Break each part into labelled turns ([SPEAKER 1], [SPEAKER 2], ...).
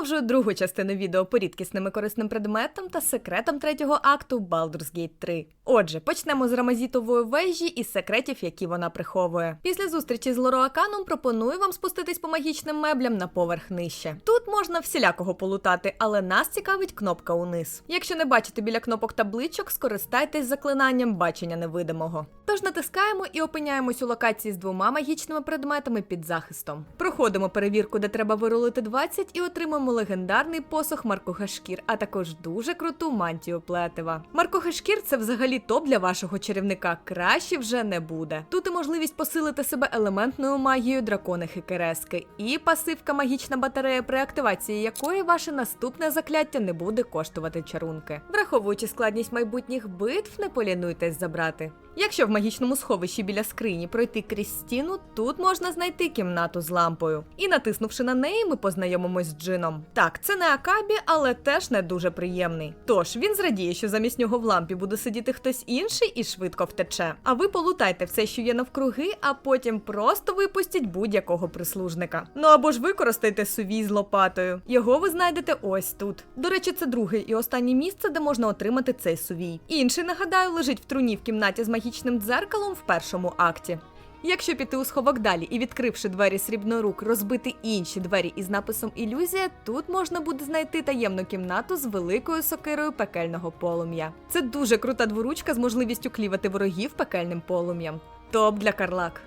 [SPEAKER 1] Продовжую другу частину відео по рідкісним і корисним предметам та секретам третього акту Baldur's Gate 3. Отже, почнемо з рамазітової вежі і секретів, які вона приховує. Після зустрічі з Лороаканом пропоную вам спуститись по магічним меблям на поверх нижче. Тут можна всілякого полутати, але нас цікавить кнопка униз. Якщо не бачите біля кнопок табличок, скористайтесь заклинанням бачення невидимого. Тож натискаємо і опиняємось у локації з двома магічними предметами під захистом. Проходимо перевірку, де треба вирулити 20 і отримаємо легендарний посох Маркуха Шкір, а також дуже круту мантію плетива. Маркуха Шкір це взагалі топ для вашого чарівника. Краще вже не буде. Тут і можливість посилити себе елементною магією дракони Хикерески, і пасивка магічна батарея, при активації якої ваше наступне закляття не буде коштувати чарунки. Враховуючи складність майбутніх битв, не полінуйтесь забрати. Якщо в магічному сховищі біля скрині пройти крізь стіну, тут можна знайти кімнату з лампою. І натиснувши на неї, ми познайомимось з джином. Так, це не Акабі, але теж не дуже приємний. Тож він зрадіє, що замість нього в лампі буде сидіти хтось інший і швидко втече. А ви полутайте все, що є навкруги, а потім просто випустіть будь-якого прислужника. Ну або ж використайте сувій з лопатою. Його ви знайдете ось тут. До речі, це друге і останнє місце, де можна отримати цей сувій. Інший, нагадаю, лежить в труні в кімнаті з магічним дзеркалом в першому акті. Якщо піти у сховок далі і відкривши двері срібнорук, розбити інші двері із написом Ілюзія, тут можна буде знайти таємну кімнату з великою сокирою пекельного полум'я. Це дуже крута дворучка з можливістю клівати ворогів пекельним полум'ям. Топ для карлак.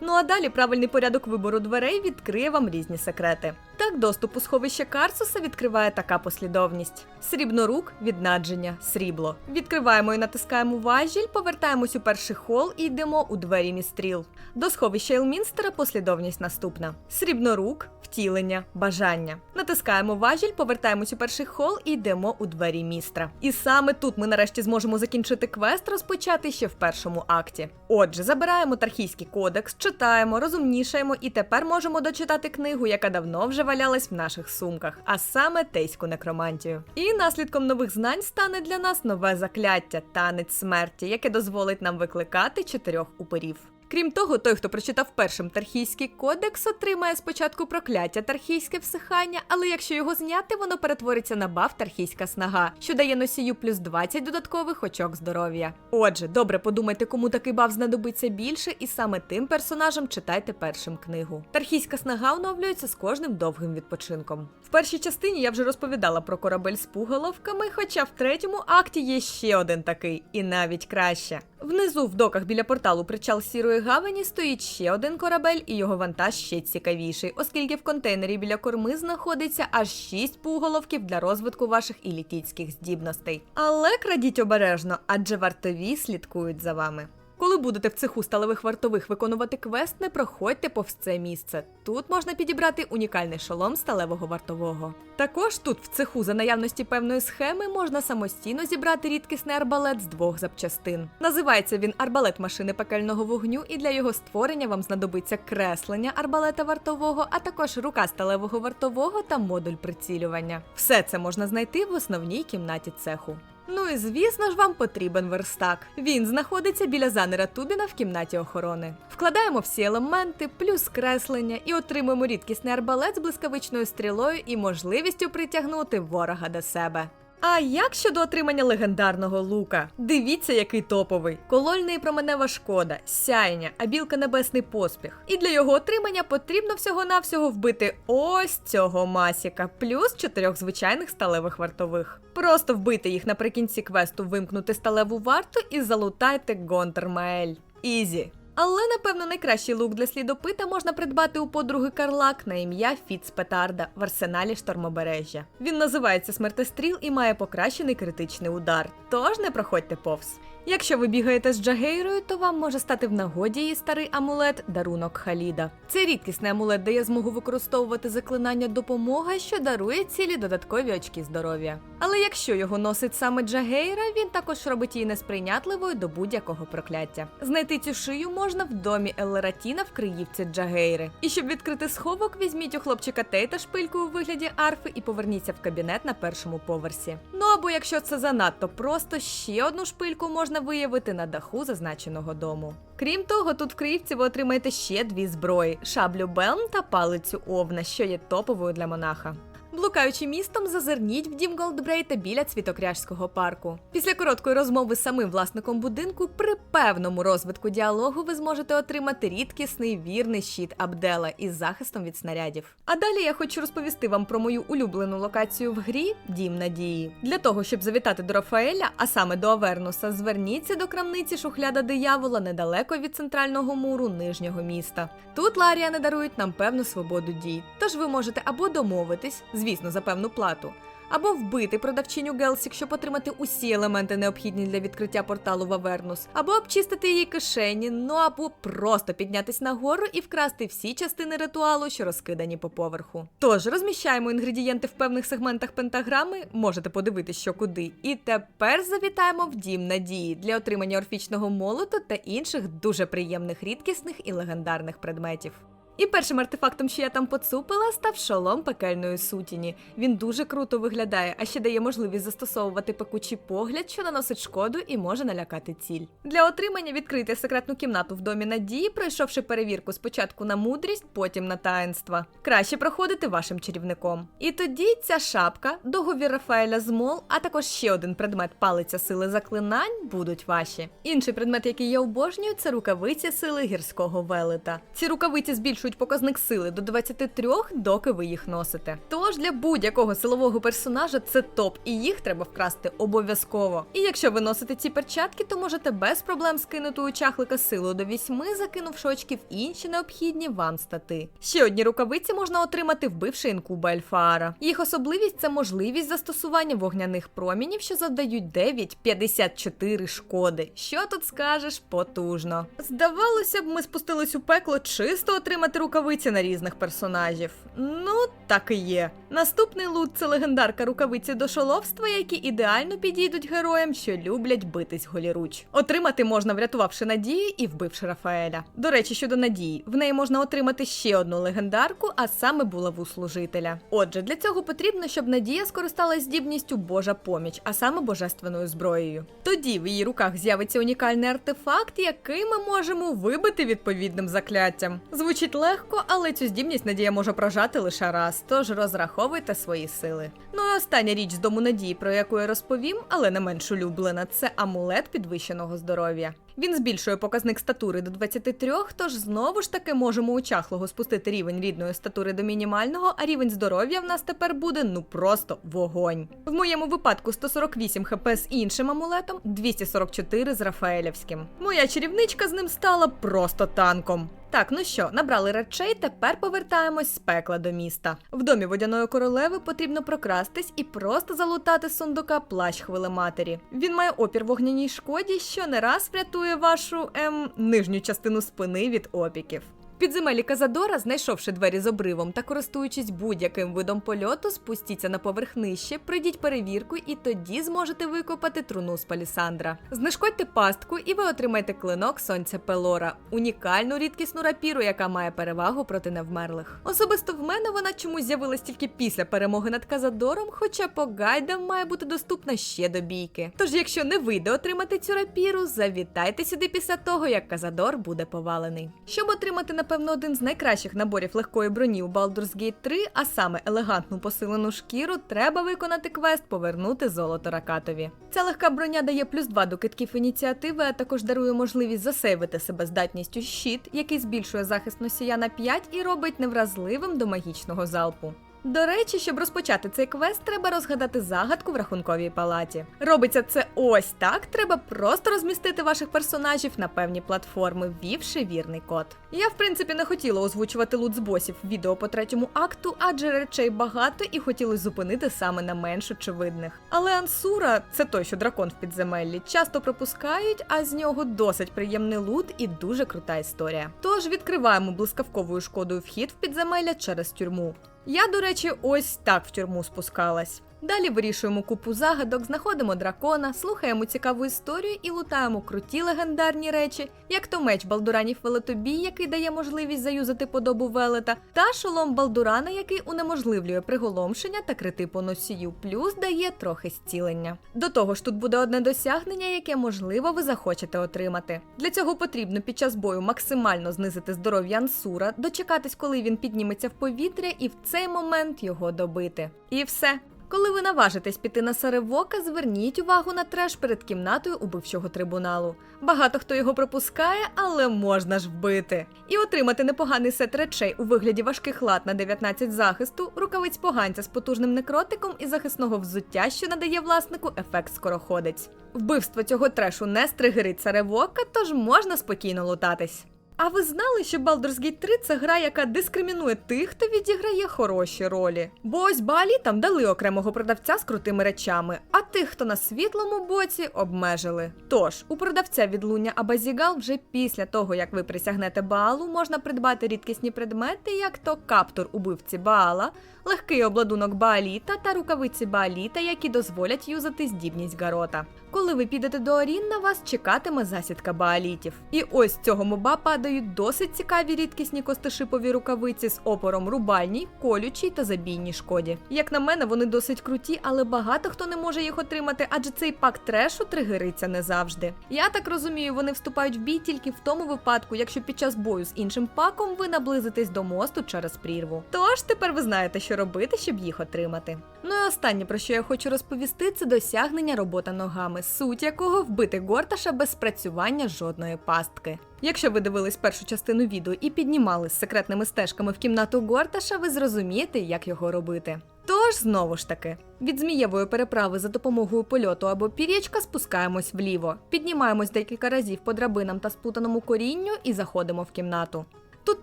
[SPEAKER 1] Ну а далі правильний порядок вибору дверей відкриє вам різні секрети. Так, доступ у сховище Карсуса відкриває така послідовність: срібнорук, віднадження, срібло. Відкриваємо і натискаємо важіль, повертаємось у перший хол і йдемо у двері містріл. До сховища Елмінстера послідовність наступна: срібнорук, втілення, бажання. Натискаємо важіль, повертаємось у перший хол і йдемо у двері містра. І саме тут ми нарешті зможемо закінчити квест, розпочати ще в першому акті. Отже, забираємо Тархійський кодекс, читаємо, розумнішаємо і тепер можемо дочитати книгу, яка давно вже валялась в наших сумках, а саме тейську некромантію. І наслідком нових знань стане для нас нове закляття танець смерті, яке дозволить нам викликати чотирьох упирів. Крім того, той, хто прочитав першим Тархійський кодекс, отримає спочатку прокляття Тархійське всихання, але якщо його зняти, воно перетвориться на баф Тархійська снага, що дає носію плюс 20 додаткових очок здоров'я. Отже, добре подумайте, кому такий баф знадобиться більше, і саме тим персонажам читайте першим книгу. Тархійська снага оновлюється з кожним довгим відпочинком. В першій частині я вже розповідала про корабель з пуголовками, хоча в третьому акті є ще один такий, і навіть краще. Внизу в доках біля порталу причал сірої гавані стоїть ще один корабель, і його вантаж ще цікавіший, оскільки в контейнері біля корми знаходиться аж шість пуголовків для розвитку ваших ілітійських здібностей. Але крадіть обережно, адже вартові слідкують за вами. Коли будете в цеху сталевих вартових виконувати квест, не проходьте повз це місце. Тут можна підібрати унікальний шолом сталевого вартового. Також тут, в цеху, за наявності певної схеми, можна самостійно зібрати рідкісний арбалет з двох запчастин. Називається він арбалет машини пекельного вогню, і для його створення вам знадобиться креслення арбалета вартового, а також рука сталевого вартового та модуль прицілювання. Все це можна знайти в основній кімнаті цеху. Ну і звісно ж вам потрібен верстак. Він знаходиться біля занера Тубіна в кімнаті охорони. Вкладаємо всі елементи, плюс креслення і отримуємо рідкісний арбалет з блискавичною стрілою і можливістю притягнути ворога до себе. А як щодо отримання легендарного лука? Дивіться, який топовий. Колольний променева шкода, сяєння, а білка небесний поспіх. І для його отримання потрібно всього-навсього вбити ось цього масіка, плюс чотирьох звичайних сталевих вартових. Просто вбити їх наприкінці квесту, вимкнути сталеву варту і залутайте Гонтер Маель. Ізі. Але, напевно, найкращий лук для слідопита можна придбати у подруги Карлак на ім'я Фіц Петарда в арсеналі штормобережжя. Він називається смертестріл і має покращений критичний удар. Тож не проходьте повз. Якщо ви бігаєте з Джагейрою, то вам може стати в нагоді її старий амулет дарунок Халіда. Цей рідкісний амулет дає змогу використовувати заклинання допомога, що дарує цілі додаткові очки здоров'я. Але якщо його носить саме Джагейра, він також робить її несприйнятливою до будь-якого прокляття. Знайти цю шию можна в домі Еллератіна в Криївці Джагейри. І щоб відкрити сховок, візьміть у хлопчика Тейта шпильку у вигляді арфи і поверніться в кабінет на першому поверсі. Ну або якщо це занадто просто, ще одну шпильку можна виявити на даху зазначеного дому. Крім того, тут в Криївці ви отримаєте ще дві зброї: шаблю Белм та палицю Овна, що є топовою для монаха. Блукаючи містом, зазирніть в дім Голдбрейта біля цвітокряжського парку. Після короткої розмови з самим власником будинку, при певному розвитку діалогу ви зможете отримати рідкісний вірний щит Абдела із захистом від снарядів. А далі я хочу розповісти вам про мою улюблену локацію в грі Дім Надії. Для того, щоб завітати до Рафаеля, а саме до Авернуса, зверніться до крамниці шухляда диявола недалеко від центрального муру нижнього міста. Тут Ларіани дарують нам певну свободу дій. Тож ви можете або домовитись, звісно, за певну плату. Або вбити продавчиню Гелсік, щоб отримати усі елементи, необхідні для відкриття порталу в Авернус, або обчистити її кишені, ну або просто піднятись нагору і вкрасти всі частини ритуалу, що розкидані по поверху. Тож розміщаємо інгредієнти в певних сегментах пентаграми, можете подивитись, що куди. І тепер завітаємо в дім надії для отримання орфічного молоту та інших дуже приємних рідкісних і легендарних предметів. І першим артефактом, що я там поцупила, став шолом пекельної сутіні. Він дуже круто виглядає, а ще дає можливість застосовувати пекучий погляд, що наносить шкоду і може налякати ціль. Для отримання відкрити секретну кімнату в домі надії, пройшовши перевірку спочатку на мудрість, потім на таїнства. Краще проходити вашим чарівником. І тоді ця шапка, договір Рафаеля Змол, а також ще один предмет палиця сили заклинань будуть ваші. Інший предмет, який я обожнюю, це рукавиці сили гірського велета. Ці рукавиці збільшують показник сили до 23, доки ви їх носите. Тож для будь-якого силового персонажа це топ, і їх треба вкрасти обов'язково. І якщо ви носите ці перчатки, то можете без проблем скинути у чахлика силу до 8, закинувши очки в інші необхідні вам стати. Ще одні рукавиці можна отримати, вбивши інкуба Ельфаара. Їх особливість це можливість застосування вогняних промінів, що завдають 9 54 шкоди. Що тут скажеш, потужно. Здавалося б, ми спустились у пекло чисто отримати рукавиці на різних персонажів. Ну, так і є. Наступний лут це легендарка рукавиці до шоловства, які ідеально підійдуть героям, що люблять битись голіруч. Отримати можна, врятувавши надію і вбивши Рафаеля. До речі, щодо надії, в неї можна отримати ще одну легендарку, а саме булаву служителя. Отже, для цього потрібно, щоб надія скористалась здібністю Божа поміч, а саме божественною зброєю. Тоді в її руках з'явиться унікальний артефакт, який ми можемо вибити відповідним закляттям. Звучить легко, але цю здібність надія може прожати лише раз, тож розраховуйте свої сили. Ну і остання річ з дому надії, про яку я розповім, але не менш улюблена, це амулет підвищеного здоров'я. Він збільшує показник статури до 23, тож знову ж таки можемо у спустити рівень рідної статури до мінімального, а рівень здоров'я в нас тепер буде ну просто вогонь. В моєму випадку 148 хп з іншим амулетом, 244 з Рафаелівським. Моя чарівничка з ним стала просто танком. Так, ну що, набрали речей, тепер повертаємось з пекла до міста. В домі водяної королеви потрібно прокрастись і просто залутати з сундука плащ хвилематері. Він має опір вогняній шкоді, що не раз врятує вашу ем нижню частину спини від опіків. Підземелі Казадора, знайшовши двері з обривом та користуючись будь-яким видом польоту, спустіться на поверх нижче, пройдіть перевірку і тоді зможете викопати труну з палісандра. Знешкодьте пастку, і ви отримаєте клинок сонця Пелора, унікальну рідкісну рапіру, яка має перевагу проти невмерлих. Особисто в мене вона чомусь з'явилась тільки після перемоги над Казадором, хоча по гайдам має бути доступна ще до бійки. Тож, якщо не вийде отримати цю рапіру, завітайте сюди після того, як Казадор буде повалений. Щоб отримати, напевно, один з найкращих наборів легкої броні у Baldur's Gate 3, а саме елегантну посилену шкіру, треба виконати квест Повернути золото ракатові. Ця легка броня дає плюс 2 до китків ініціативи, а також дарує можливість засейвити себе здатністю щит, який збільшує захист носія на 5 і робить невразливим до магічного залпу. До речі, щоб розпочати цей квест, треба розгадати загадку в рахунковій палаті. Робиться це ось так. Треба просто розмістити ваших персонажів на певні платформи, ввівши вірний код. Я, в принципі, не хотіла озвучувати лут з босів в відео по третьому акту, адже речей багато і хотілося зупинити саме на менш очевидних. Але Ансура, це той, що дракон в підземеллі, часто пропускають, а з нього досить приємний лут і дуже крута історія. Тож відкриваємо блискавковою шкодою вхід в підземелля через тюрму. Я, до речі, ось так в тюрму спускалась. Далі вирішуємо купу загадок, знаходимо дракона, слухаємо цікаву історію і лутаємо круті легендарні речі, як то меч Балдуранів Велетобій, який дає можливість заюзати подобу велета, та шолом Балдурана, який унеможливлює приголомшення та крити по носію, плюс дає трохи зцілення. До того ж, тут буде одне досягнення, яке можливо ви захочете отримати. Для цього потрібно під час бою максимально знизити здоров'я Ансура, дочекатись, коли він підніметься в повітря, і в цей момент його добити. І все. Коли ви наважитесь піти на Саревока, зверніть увагу на треш перед кімнатою убивчого трибуналу. Багато хто його пропускає, але можна ж вбити. І отримати непоганий сет речей у вигляді важких лад на 19 захисту, рукавиць поганця з потужним некротиком і захисного взуття, що надає власнику ефект скороходець. Вбивство цього трешу не стригерить Саревока, тож можна спокійно лутатись. А ви знали, що Baldur's Gate 3 це гра, яка дискримінує тих, хто відіграє хороші ролі? Бо ось Балі там дали окремого продавця з крутими речами, а тих, хто на світлому боці, обмежили. Тож у продавця відлуння Абазігал вже після того, як ви присягнете Баалу, можна придбати рідкісні предмети, як то каптур убивці Баала, легкий обладунок Бааліта та рукавиці Бааліта, які дозволять юзати здібність Гарота. Коли ви підете до Орін, на вас чекатиме засідка Баалітів. І ось цього моба падають досить цікаві рідкісні костишипові рукавиці з опором рубальній, колючій та забійній шкоді. Як на мене, вони досить круті, але багато хто не може їх отримати, адже цей пак трешу тригериться не завжди. Я так розумію, вони вступають в бій тільки в тому випадку, якщо під час бою з іншим паком ви наблизитесь до мосту через прірву. Тож тепер ви знаєте, що робити, щоб їх отримати. Ну і останнє, про що я хочу розповісти, це досягнення робота ногами, суть якого вбити Горташа без спрацювання жодної пастки. Якщо ви дивились першу частину відео і піднімали з секретними стежками в кімнату Горташа, ви зрозумієте, як його робити. Тож знову ж таки, від змієвої переправи за допомогою польоту або пір'ячка спускаємось вліво, піднімаємось декілька разів по драбинам та сплутаному корінню і заходимо в кімнату. Тут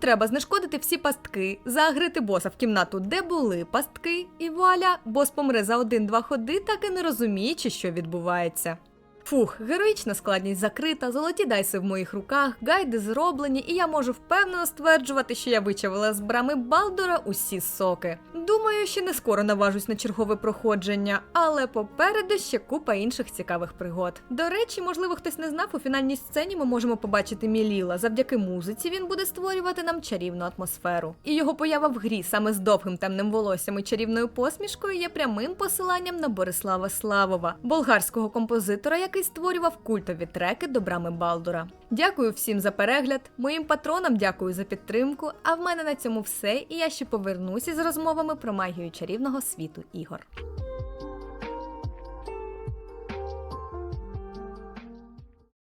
[SPEAKER 1] треба знешкодити всі пастки, заагрити боса в кімнату, де були пастки, і вуаля, бос помре за один-два ходи, так і не розуміючи, що відбувається. Фух, героїчна складність закрита, золоті дайси в моїх руках, гайди зроблені, і я можу впевнено стверджувати, що я вичавила з брами Балдора усі соки. Думаю, ще не скоро наважусь на чергове проходження, але попереду ще купа інших цікавих пригод. До речі, можливо, хтось не знав, у фінальній сцені ми можемо побачити Міліла. Завдяки музиці він буде створювати нам чарівну атмосферу. І його поява в грі саме з довгим темним волоссям і чарівною посмішкою є прямим посиланням на Борислава Славова, болгарського композитора, який створював культові треки до брами Балдура. Дякую всім за перегляд. Моїм патронам дякую за підтримку. А в мене на цьому все, і я ще повернуся з розмовами про магію чарівного світу ігор.